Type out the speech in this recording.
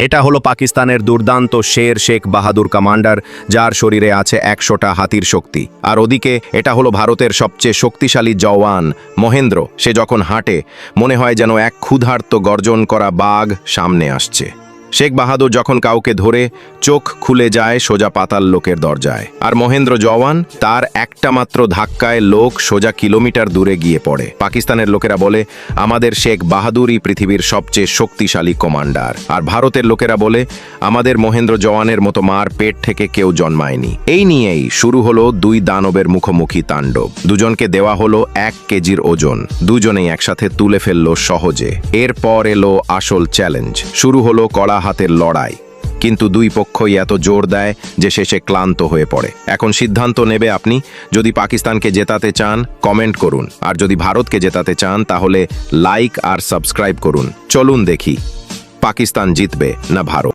এটা হলো পাকিস্তানের দুর্দান্ত শের শেখ বাহাদুর কমান্ডার, যার শরীরে আছে একশোটা হাতির শক্তি। আর ওদিকে এটা হলো ভারতের সবচেয়ে শক্তিশালী জওয়ান, মহেন্দ্র। সে যখন হাঁটে, মনে হয় যেন এক ক্ষুধার্ত গর্জন করা বাঘ সামনে আসছে। শেখ বাহাদুর যখন কাউকে ধরে, চোখ খুলে যায় সোজা পাতাল লোকের দরজায়। আর মহেন্দ্র জওয়ান তার একটা মাত্র ধাক্কায় লোক সোজা কিলোমিটার দূরে গিয়ে পড়ে। পাকিস্তানের লোকেরা বলে, আমাদের শেখ বাহাদুরই পৃথিবীর সবচেয়ে শক্তিশালী কমান্ডার। আর ভারতের লোকেরা বলে, আমাদের মহেন্দ্র জওয়ানের মতো মার পেট থেকে কেউ জন্মায়নি। এই নিয়েই শুরু হলো দুই দানবের মুখোমুখি তাণ্ডব। দুজনকে দেওয়া হলো এক কেজির ওজন। দুজনেই একসাথে তুলে ফেলল সহজে। এরপর এলো আসল চ্যালেঞ্জ। শুরু হলো কড়া হাতের লড়াই। কিন্তু দুই পক্ষই এত জোর দেয় যে শেষে ক্লান্ত হয়ে পড়ে। এখন সিদ্ধান্ত নেবে আপনি, যদি পাকিস্তানকে জেতাতে চান, কমেন্ট করুন। আর যদি ভারতকে জেতাতে চান, তাহলে লাইক আর সাবস্ক্রাইব করুন। চলুন দেখি, পাকিস্তান জিতবে না ভারত।